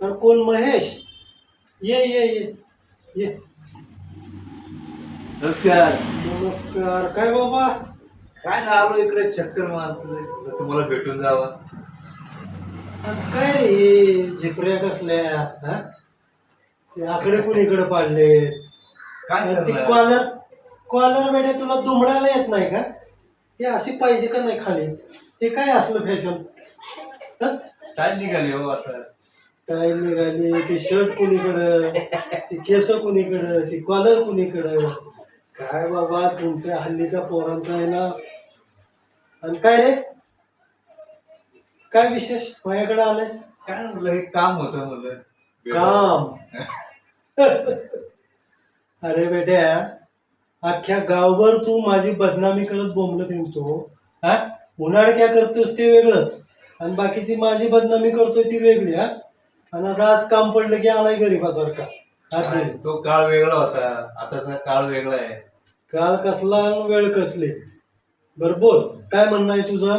तर कोण महेश? ये ये ये ये. नमस्कार. नमस्कार. काय बाबा? काय ना आलो इकडे चक्कर मारतोय. तुम्हाला भेटून जावा. आणि काय रे झिपऱ्या कसल्या? हा ते आकडे कुणीकडे पाडले. काय ती करणार? कॉलर कॉलर बेडे तुला दुमडायला येत नाही का? हे अशी पाहिजे का नाही खाली? हे काय असलं फॅशन स्टाईल निघाली हो आता. काय निघाली? ते शर्ट कुणीकडं? ते केस कुणीकडं? ती कॉलर कुणीकडं? काय बाबा तुमच्या हल्लीच्या पोरांचा आहे ना? आणि काय रे? काय विशेष? माझ्याकडे आलायस? काय म्हटलं हे काम होतं म्हणलं. काम? अरे बेट्या अख्ख्या गावभर तू माझी बदनामी करत बोंबलत हिंडतो. हा? उन्हाळक्या करतोस ते वेगळंच. आणि बाकीची माझी बदनामी करतोय ती वेगळी हा? आणि आता आज काम पडलं की आलाय गरीबासारखा काय. तो काळ वेगळा होता. आताचा काळ वेगळा आहे. काळ कसला आणि वेळ कसले? बर बोल. काय म्हणणं आहे तुझं?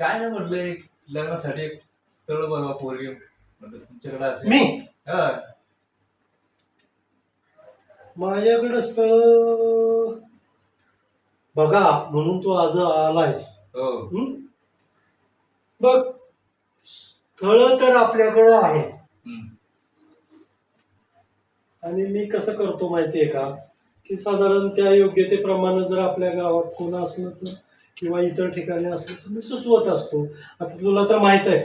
काय नाही म्हटलं एक लग्नासाठी एक स्थळ बघा पोरगी म्हटलं तुमच्याकडे असेल. मी? हा. माझ्याकडे स्थळ बघा म्हणून तू आज आलायस. हो. हं? बघ. स्थळ तर आपल्याकडं आहे. आणि मी कसं करतो माहितीये का? की साधारण त्या योग्यतेप्रमाणे जर आपल्या गावात कोण असलं तर किंवा इतर ठिकाणी असलं तर मी सुचवत असतो. आता तुला तर माहीत आहे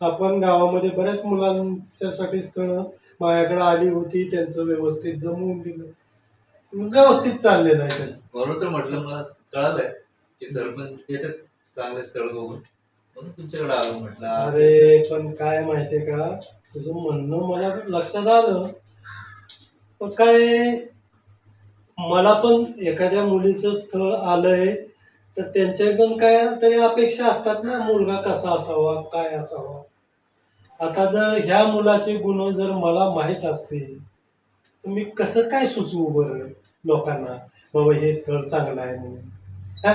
आपण गावामध्ये बऱ्याच मुलांच्यासाठी स्थळं माझ्याकडे आली होती त्यांचं व्यवस्थित जमवून दिलं. व्यवस्थित चाललेलं आहे त्यांचं. म्हणून तर म्हटलं मला कळालंय की सरपंच येतात चांगले स्थळ बघून. तुमच्याकडे आलो म्हटलं. अरे पण काय माहितीये का? तुझं म्हणणं मला लक्षात आलं. पण काय मला पण एखाद्या मुलीचं स्थळ आलंय तर त्यांच्या पण काय तरी अपेक्षा असतात ना मुलगा कसा असावा काय असावा. आता जर ह्या मुलाचे गुण जर मला माहीत असतील तर मी कसं काय सुचवू बरं लोकांना? बाबा हे स्थळ चांगलं आहे म्हणून. हा?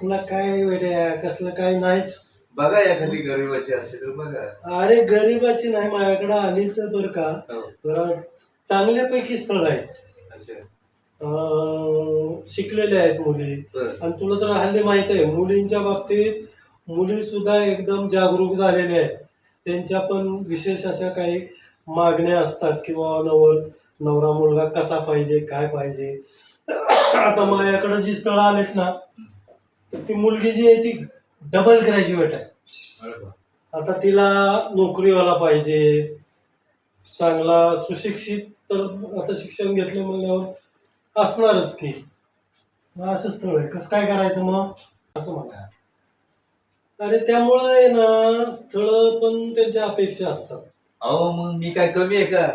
तुला काय वेड्या? कसलं काय नाहीच? बघा एखादी गरीबाची असली तर बघा. अरे गरीबाची नाही माझ्याकडे आली तर बरं का? हो. जरा चांगल्यापैकी स्थळ आहे अच्छा. अं, शिकलेल्या आहेत मुली. बरं. आणि तुला तर हल्ली माहीत आहे मुलींच्या बाबतीत मुली सुद्धा एकदम जागरूक झालेल्या आहेत. त्यांच्या पण विशेष अशा काही मागण्या असतात किंवा नवर नवरा मुलगा कसा पाहिजे काय पाहिजे. आता माझ्याकडे जी स्थळं आलेत ना तर ती मुलगी जी आहे ती डबल ग्रॅज्युएट आहे. आता तिला नोकरीवाला पाहिजे. चांगला सुशिक्षित तर आता शिक्षण घेतलं म्हणल्यावर असणारच की. असं स्थळ आहे. कसं काय करायचं मग? असं म्हणा अरे त्यामुळं आहे ना स्थळ पण त्यांच्या अपेक्षा असतात. अहो मग मी काय कमी आहे का?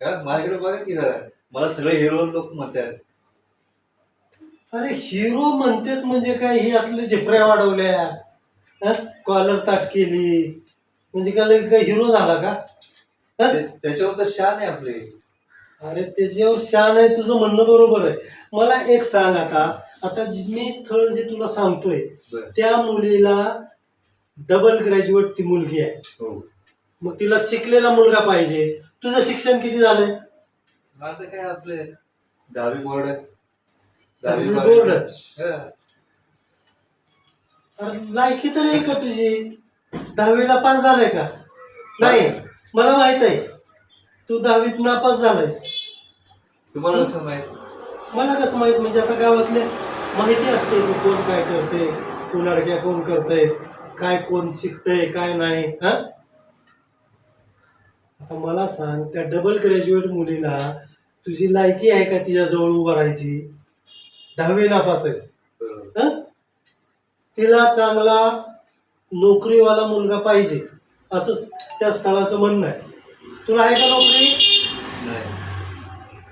का माझ्याकडे बघा की जरा. मला सगळे हिरो लोक म्हणतात. अरे हिरो म्हणतेच म्हणजे काय? हे असले झिपऱ्या वाढवल्या. कॉलर ताट केली. म्हणजे काय लगे काय हिरो झाला का? हं? ते- त्याच्यावर तर शान आहे आपले. अरे त्याच्यावर शान आहे तुझं म्हणणं बरोबर आहे. मला एक सांग आता. आता जी- मी स्थळ जे तुला सांगतोय बरं. त्या मुलीला डबल ग्रॅज्युएट ती मुलगी आहे. हो. मग तिला शिकलेला मुलगा पाहिजे. तुझं शिक्षण किती झालंय माझं काय आपले? दहावी बोर्ड दहावी. बोर्ड? अरे लायकी तर आहे का तुझी? दहावीला पास झालाय का? नाही मला माहीत आहे. तू दहावीत नापास झालायस. तुम्हाला कसं माहीत? मला कसं माहीत? म्हणजे आता गावातले माहिती असते की कोण काय करते उलाडक्या कोण करतंय काय कोण शिकतंय काय नाही हा? आता मला सांग त्या डबल ग्रॅज्युएट मुलीला तुझी लायकी आहे का तिच्याजवळ उभं राहायची? दहावी नापास आहेस. बरोबर. हं? तिला चांगला नोकरीवाला मुलगा पाहिजे असं त्या स्थळाचं म्हणणं आहे. तुला आहे का नोकरी?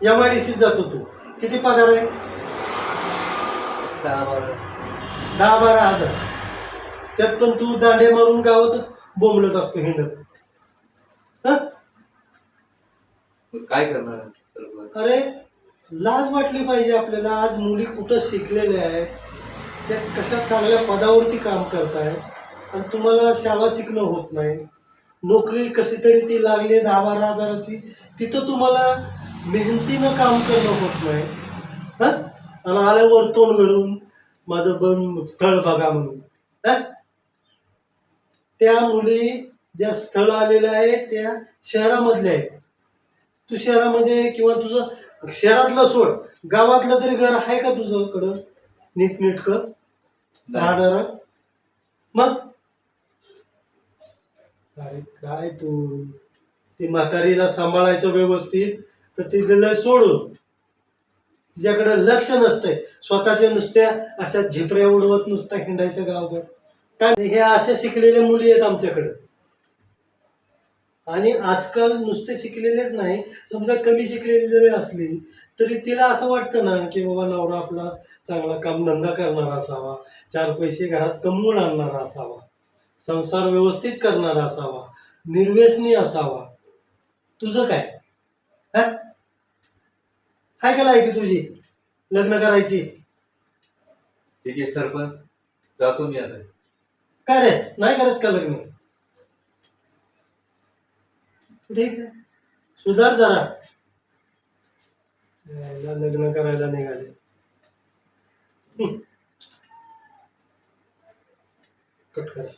एम आय डी सीत जातो तू. किती पगार आहे? दहा बारा. दहा बारा हजार. त्यात पण तू दांडे मारून गावातच बोंबलत असतो हिंडत. हं? काय करणार? अरे लाज वाटली पाहिजे आपल्याला. आज मुली कुठं शिकलेल्या आहेत? त्या कशा चांगल्या पदावरती काम करतायत आणि तुम्हाला शाळा शिकणं होत नाही. नोकरी कशी तरी ती लागली दहा बारा हजाराची तिथं तुम्हाला मेहनतीनं काम करणं होत नाही. हां? आणि आल्यावर तोंड घरून माझं बन स्थळ बघा म्हणून. हां? त्या मुली ज्या स्थळ आलेल्या आहेत त्या शहरामधल्या आहेत. तू शहरामध्ये किंवा तुझं शहरातलं सोड गावातलं तरी घर आहे का तुझ्याकडं नीटनेटकं? राहणार मग? अरे काय तू? ती म्हातारीला सांभाळायचं व्यवस्थित तर ती लय सोडून. तिच्याकडे लक्ष नसतंय. स्वतःच्या नुसत्या अशा झिपऱ्या उडवत नुसता हिंडायचं गावभर. काय हे अशा शिकलेल्या मुली आहेत आमच्याकडे. आणि आजकाल नुसते शिकलेलेच नाही. समजा कमी शिकलेली जरी असली तरी तिला असं वाटतं ना की बाबा नवरा आपला चांगला कामधंदा करणारा असावा चार पैसे घरात कमवून आणणारा असावा संसार व्यवस्थित करणारा असावा निर्व्यसनी असावा. तुझं काय? हा? हाय का लायकी तुझी? लग्न करायची? ठीक आहे सरपंच. जातो मी आता. काय रे? नाही करत का लग्न? ठीक आहे? सुधार जरा. यायला लग्न करायला निघाले. कट करा.